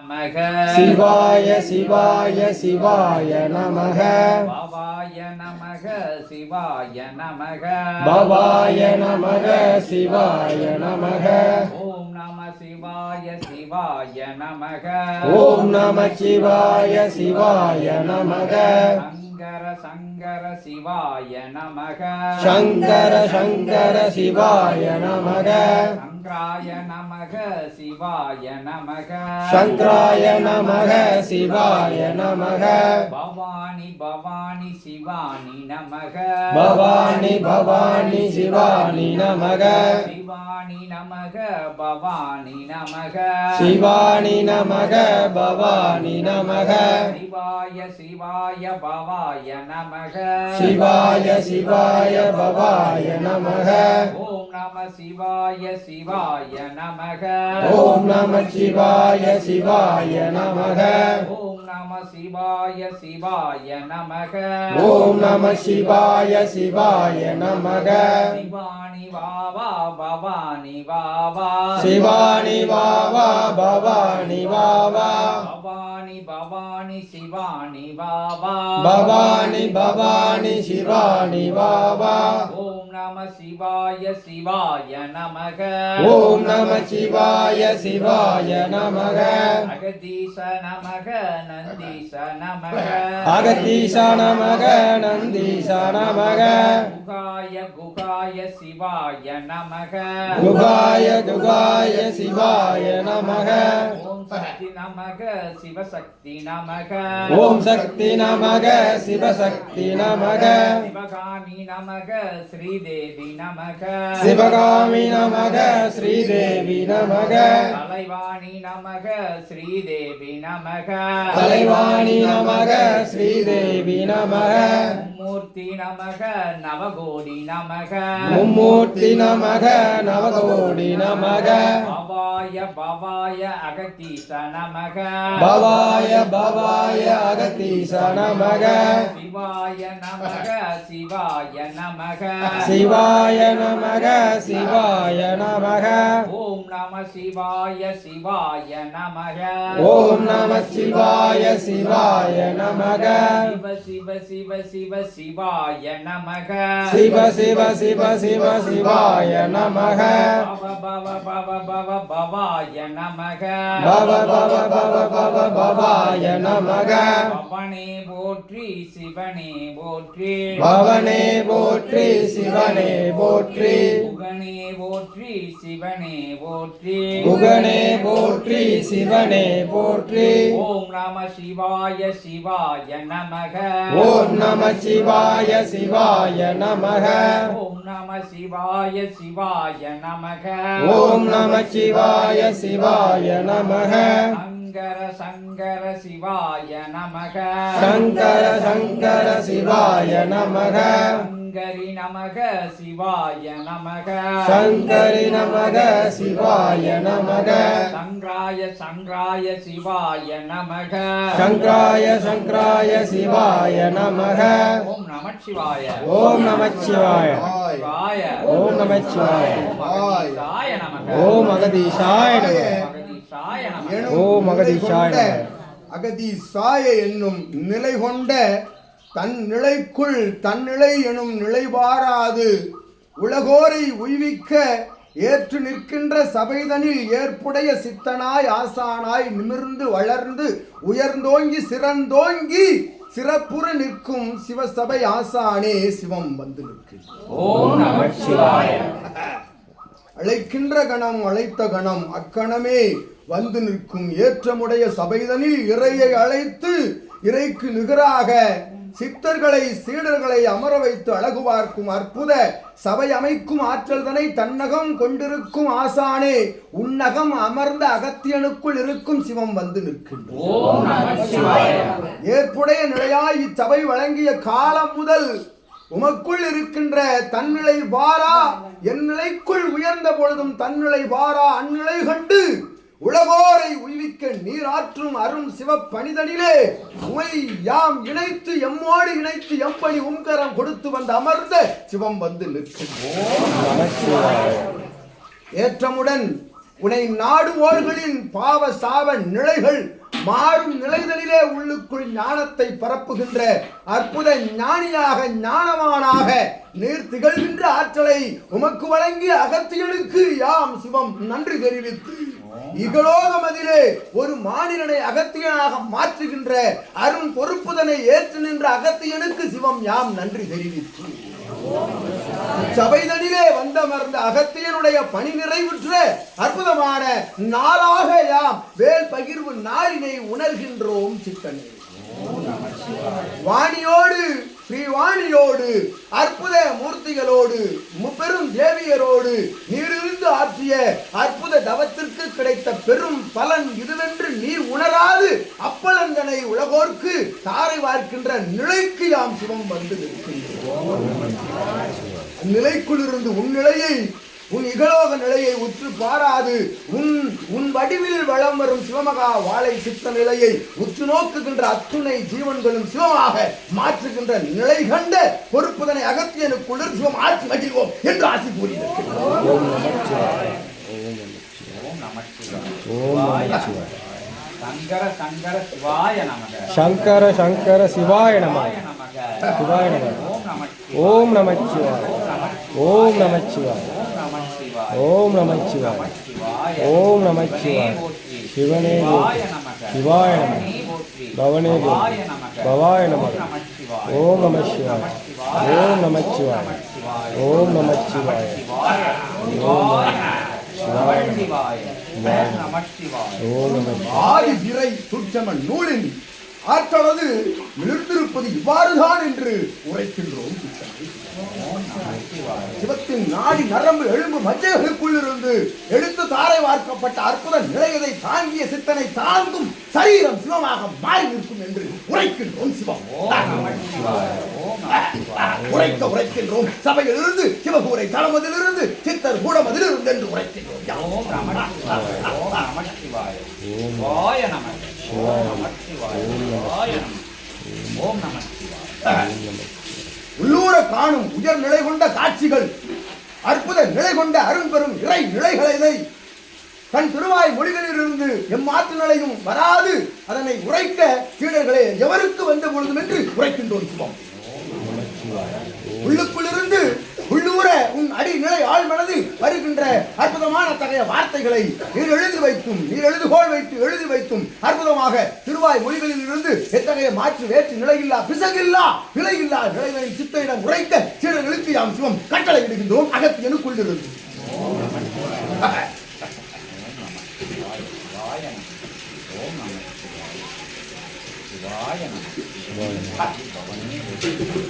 நமக. சிவாய சிவாய சிவாய நமக. பவாய நமக சிவாய நமக. பவாய நமக சிவாய நமக. ஓம் நம சிவாய சிவாய நமக. ஓம் நம சிவாய சிவாய நமக. சங்கர சங்கர சிவாய நமக. சங்கர சங்கர சிவாய நமக. சங்கராய நமக சிவாய நமக. சங்கராய நமக சிவாய நமக. பவானி பவானி சிவானி நமக. பவானி பவானி சிவானி நமக. சிவானி நமக பவானி நமக. சிவானி நமக பவானி நமக. சிவாய சிவாய பவாய நமக. சிவாய சிவாய பவாய நமக. நம சிவாய சிவாய நமக. ஓம் நம சிவாய சிவாய நமக. ஓம் நம சிவாய சிவாய நமக. ஓம் நம சிவாய சிவாய நமக. சிவானி வாவா பவானி வாவா சிவானி வாவா பவானி வாவா பவானி பவானி சிவானி வாவா பவானி பவானி சிவானி வாவா ஓம் நம சிவாய சிவாய நமக. ஓம் நம சிவாய சிவாய நமக. அகதீச நமக நந்தீச நமக. அகத்தீச நமக நந்தீச நமக. குகாய குகாய சிவாய நமக. குகாய குகாய சிவாய நமக. நமக சிவசக்தி நமக ஓம் சக்தி நமக சிவசக்தி நமக சிவகாமி நமக ஸ்ரீதேவி நமக சிவகாமி நமக ஸ்ரீதேவி நமக தலைவாணி நமக ஸ்ரீதேவி நமக தலைவாணி நமக ஸ்ரீதேவி நமக மூர்த்தி நமக நவகோடி நமக. மும்மூர்த்தி நமக நவகோடி நமக. பவாய பவாய அகத்தீச நமக. பவாய பவாய அகத்தீச நமக. சிவாய நமக சிவாய நமக. சிவாய நமக சிவாய நமக. ஓம் நம சிவாய சிவாய நமக. ஓம் நம சிவாய சிவாய நமக. சிவ சிவ சிவ சிவ சிவாய நமக. சிவ சிவ சிவ சிவ சிவாய நமக. பவ பவ பவ பவ பவாய நமக. பவ பவ பவ பவ பவாய நமக. பவனே போற்றி சிவனே போற்றி. பவனே போற்றி சிவனே போற்றி. புகனே போற்றி சிவனே போற்றி. குகனே போற்றி சிவனே போற்றி. ஓம் நம சிவாய சிவாய நமக. ஓம் நம சிவாய சிவாய நமக. ஓம் நம சிவாய சிவாய நமக. ஓம் நம சிவாய சிவாய நமக. சங்கர சங்கர சிவாய நமக. சங்கர சங்கர சிவாய நமக. சங்கரி நமக சிவாய நமக. சங்கரி நமக சிவாய நமக. சங்கராய சங்கராய சிவாய நமக. சங்கராய சங்கராய சிவாய நமக. ஓம் நமச்சிவாய. ஓம் நமச்சிவாய. சிவாய. ஓம் நமச்சிவாய. மகதீசாய நமக. ஓம் அகதீஷாய நமக. மகதீசாய நமக. எனும் ஓ மகதீஷாய நிலை நமக. கொண்ட அகதீசாய என்னும் நிலை கொண்ட தன் நிலைக்குள் தன்னிலை எனும் நிலை பாராது உலகோரை உய்விக்க ஏற்று நிற்கின்ற சபைதனில் ஏற்புடைய சித்தனாய் ஆசானாய் நிமிர்ந்து வளர்ந்து உயர்ந்தோங்கி சிறந்தோங்கி சிறப்புற நிற்கும் சிவசபை ஆசானே சிவம் வந்து நமச்சிவாய அழைக்கின்ற கணம் அழைத்த கணம் அக்கணமே வந்து நிற்கும். ஏற்றமுடைய சபைதனில் இறையை அழைத்து இறைக்கு நிகராக சித்தர்களை சீடர்களை அமர வைத்து அழகு பார்க்கும் அற்புத சபை அமைக்கும் ஆற்றல்தனை தன்னகம் கொண்டிருக்கும் ஆசானே உன்னகம் அமர்ந்த அகத்தியனுக்குள் இருக்கும் சிவம் வந்து நமச்சிவாய ஏற்புடைய நிலையாய் இச்சபை வழங்கிய காலம் முதல் உமக்குள் இருக்கின்ற தன்னிலை வாரா என் நிலைக்குள் உயர்ந்த பொழுதும் தன்னிலை வாரா அந்நிலை கண்டு உலகோரை உய்விக்க நீராற்றும் அருண் சிவப்பணிதனிலே உமை யாம் இணைத்து எம்மோடு இணைத்து எம்பணி உம்கரம் கொடுத்து வந்து அமர்ந்த சிவம் வந்து நிற்கும் ஏற்றமுடன் உனை நாடுவோர்களின் பாவ சாவ நிலைகள் மாறும் நிலைதலிலே உள்ளுக்குள் ஞானத்தை பரப்புகின்ற அற்புத ஞானியாக ஞானவானாக நீர் திகழ்கின்ற ஆற்றலை உமக்கு வழங்கிய அகத்தியனுக்கு யாம் சிவம் நன்றி தெரிவித்து. இகலோகமதிலே ஒரு மானிடனை அகத்தியனாக மாற்றுகின்ற அருண் பொறுப்புதனை ஏற்று நின்ற அகத்தியனுக்கு சிவம் யாம் நன்றி தெரிவித்து. சபைதனிலே வந்தமர்ந்த அகத்தியனுடைய பணி நிறைவுற்ற அற்புதமான நாளாக யாம் வேல் பகிர்வு நாளினை உணர்கின்றோம் சித்தனே. வாணியோ ஸ்ரீவாணியோடு அற்புத மூர்த்திகளோடு முப்பெரும் தேவியரோடு நீரிருந்து ஆற்றிய அற்புத தவத்திற்கு கிடைத்த பெரும் பலன் இதுவென்று நீர் உணராது. அப்பலந்தனை உலகோர்க்கு தாரை வார்க்கின்ற நிலைக்கு யாம் சிவம் வந்து நிற்கின்றோம். நிலைக்குள் இருந்து உன் நிலையை உன் இகலோக நிலையை உற்று பாராது. உன் உன் வடிவில் வளம் வரும் சிவமகா வாழை சித்த நிலையை உற்று நோக்குகின்ற அத்துணை ஜீவன்களும் சிவமாக மாற்றுகின்ற நிலை கண்ட பொறுப்புதனை அகத்தியனுக்குள்ளிர் சிவம் ஆட்சி மகிழ்வோம் என்று ஆசி கூறியிருக்கிறார் சங்கர சங்கர சிவாய நமக. சங்கர சங்கர சிவாய நம சிவாய நம ஓம் நமச்சிவாய. ஓம் நமச்சிவாய. ஓம் நமச்சிவாய ஓம் நமச்சிவாய ஓம் சிவனே சிவாய போற்றி. நமக சிவாய நமக நீ போற்றி. பவனே பவாய போற்றி. நமக பவாய நமக. ஓம் நமச்சிவாய ஓம் நமச்சிவாய ஓம் நமச்சிவாய ஓம் நமச்சிவாய ஓம் சுற்றம நூலின் ஆற்றலது நிறுத்திருப்பது இவ்வாறுதான் என்று உரைக்கின்றோம். சிவத்தின் நாடி நரம்பு எலும்பு மஜ்ஜைகளுக்குள் இருந்து எடுத்து தாரை வார்க்கப்பட்ட அற்புத நிலையதை தாங்கிய சித்தனை தாங்கும் சரீரம் சிவமாக மாறி நிற்கும் என்று உரைக்கின்றோம் சிவம். உரைக்க உரைக்கின்றோம். சபையிலிருந்து சிவகூரை தளமதிலிருந்து சித்தர் கூடமதிலிருந்து என்று உரைக்கின்றோம். ஓம் நமச்சிவாய ஓம் நமச்சிவாய சிவாய. நமக ஓம் நமச்சிவாய உள்ளூர காணும் உயர் நிலை கொண்ட காட்சிகள் அற்புத நிலை கொண்ட அரும்பெரும் இறை நிலைகளை தன் திருவாய் மொழிகளிலிருந்து எம்மாற்று நிலையும் வராது. அதனை உரைக்க சீடர்களே எவருக்கு வந்த பொழுதும் என்று உரைக்கின்றோம் உள்ளுக்குள்ளிருந்து உள்ளூர உன் அடி நிலை ஆழ் மனதில் வருகின்ற அற்புதமான தகைய வார்த்தைகளை நீர் எழுதி வைத்தும் நீர் எழுதுகோள் வைத்து எழுதி வைத்தும் அற்புதமாக திருவாய் மொழிகளில் இருந்து எத்தகைய மாற்று வேற்று நிலையில்லா பிசகில்லா விலையில்லா நிலைகளை சித்தையிடம் உரைக்க சீடர்களுக்கு யாம் சிவம் கட்டளை இடுகின்றோம் அகத்தியனுக்குள்ளிருந்து கொள்கிறது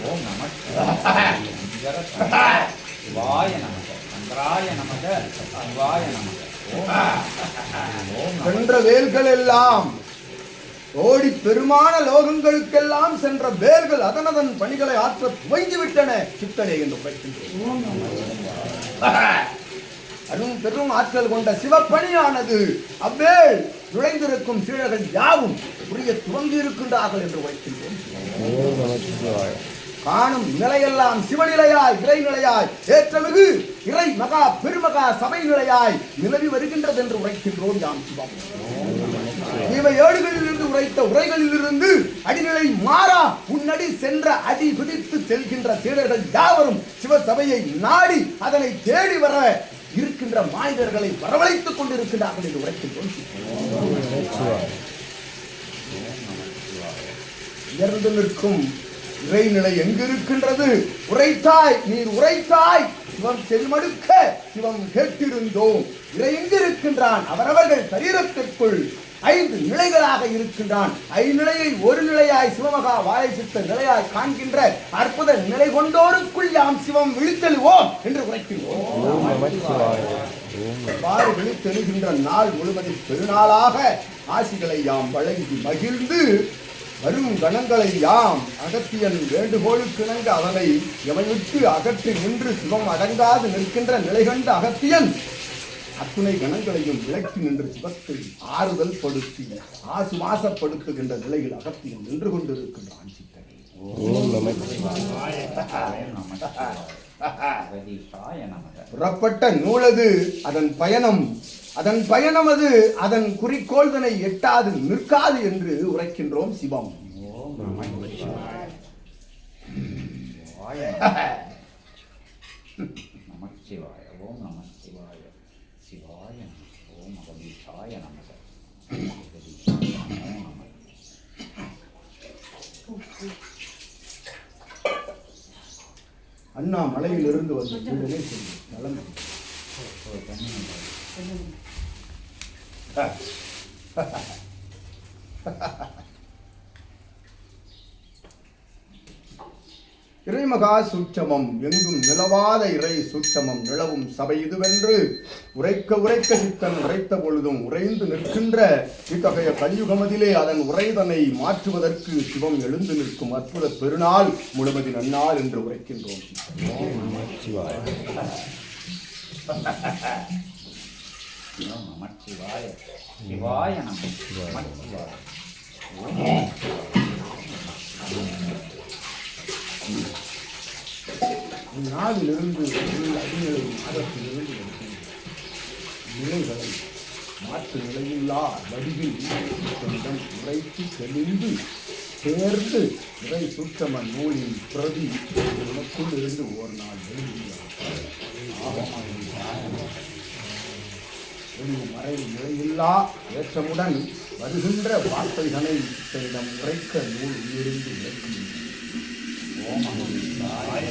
ஓம் நமச்சிவாய சிவாய நமக சங்கராய நமக சிவாய நமக. சென்ற வேல்கள் எல்லாம் ஓடி பெருமான லோகங்களுக்கெல்லாம் சென்ற வேல்கள் அதனதன் பணிகளை ஆற்ற துவங்கி விட்டன சித்தனே என்று அரும் பெரும் ஆற்றல் கொண்ட சிவப்பணியானது அவ்வேள் நுழைந்திருக்கும் சீழர்கள் யாவும் புரிய துவங்கி இருக்கின்றார்கள் என்று நமச்சிவாய காணும் நிலையெல்லாம் சிவநிலையாய் இறைநிலையாய். ஏற்றமிகு இறை மகா பெருமகா சபை நிலையாய் நிலவி வருகின்றது என்று உரைக்கின்றோம் யாம் சிவம். இவை ஏடுகளிலிருந்து உரைத்த உரைகளிலிருந்து அடிநிலை மாறா உன்னடி சென்ற அடி பிடித்து செல்கின்ற சீடர்கள் யாவரும் சிவசபையை நாடி அதனை தேடி வர இருக்கின்ற மானிடர்களை வரவழைத்துக் கொண்டிருக்கிறார்கள் என்று உரைக்கின்றோம் உயர்ந்து நிற்கும் இறைநிலை எங்கு இருக்கின்றது உரைத்தாய் நீர் உரைத்தாய். சிவம் செல்மடுக்க சிவம் கேட்டிருந்தோம். இறை எங்கு இருக்கின்றான் அவரவர்கள் சரீரத்திற்குள் ஐந்து நிலைகளாக இருக்கின்றான். ஐநிலையை ஒரு நிலையாய் சிவமகா வாழை சித்த நிலையாய் காண்கின்ற அற்புத நிலை கொண்டோருக்குள் யாம் சிவம் விழித்தெழுவோம் என்று உரைக்கிறோம் ஓம் விழித்தெழுகின்ற நாள் முழுவதும் பெருநாளாக ஆசிகளை யாம் வழங்கி மகிழ்ந்து வரும் கணங்களை யாம் அகத்தியன் வேண்டுகோளுக்கிணங்க அவனை எவையுற்று அகற்றி நின்று சிவம் அடங்காது நிற்கின்ற நிலை கண்ட அகத்தியன் அத்துணை கணங்களையும் விலக்கி நின்று சிவத்தை ஆறுதல் படுத்தி ஆசுவாசப்படுத்துகின்ற நிலையில் அகத்தியன் நின்று கொண்டிருக்கின்றான் சித்தனை புறப்பட்ட நூலது அதன் பயணம் அதன் பயணம் அது அதன் குறிக்கோள் தன்னை எட்டாது நிற்காது என்று உரைக்கின்றோம் சிவம். ஓம் நம சிவாய சிவாய நம சிவாய ஓம் நம சிவாய ஓம் அகதீஷாய நம. அகதீஷாய நமோ நம அண்ணா மலையிலிருந்து வந்து வீடனே சென்று நலம் இறைமகா சூட்சமம் எங்கும் நிலவாத இறை சூட்சமம் நிலவும் சபை இதுவென்று உரைக்க உரைக்க சித்தன் உரைத்த பொழுதும் உறைந்து நிற்கின்ற இத்தகைய கலியுகமதிலே அதன் உரைதனை மாற்றுவதற்கு சிவம் எழுந்து நிற்கும் அற்புத பெருநாள் முழுமதி நன்னாள் என்று உரைக்கின்றோம். ஓம் நம சிவாய சிவாய நம அடிநிலை மாதத்திலிருந்து நிலைகளை மாற்று நிலையில்லா வடிவில் கொஞ்சம் உரைத்து தெளிந்து சேர்ந்து இறை சுத்தம நூலின் பிரதி உனக்குள் இருந்து ஒரு நாள் எழுதுகிறார். எனும் மறைவு நிலையில்லா ஏற்றமுடன் வருகின்ற வார்த்தைகளை இத்தனிடம் உரைக்க நூல் உயிரிந்து விளக்கி ஓம் அகதீஷாய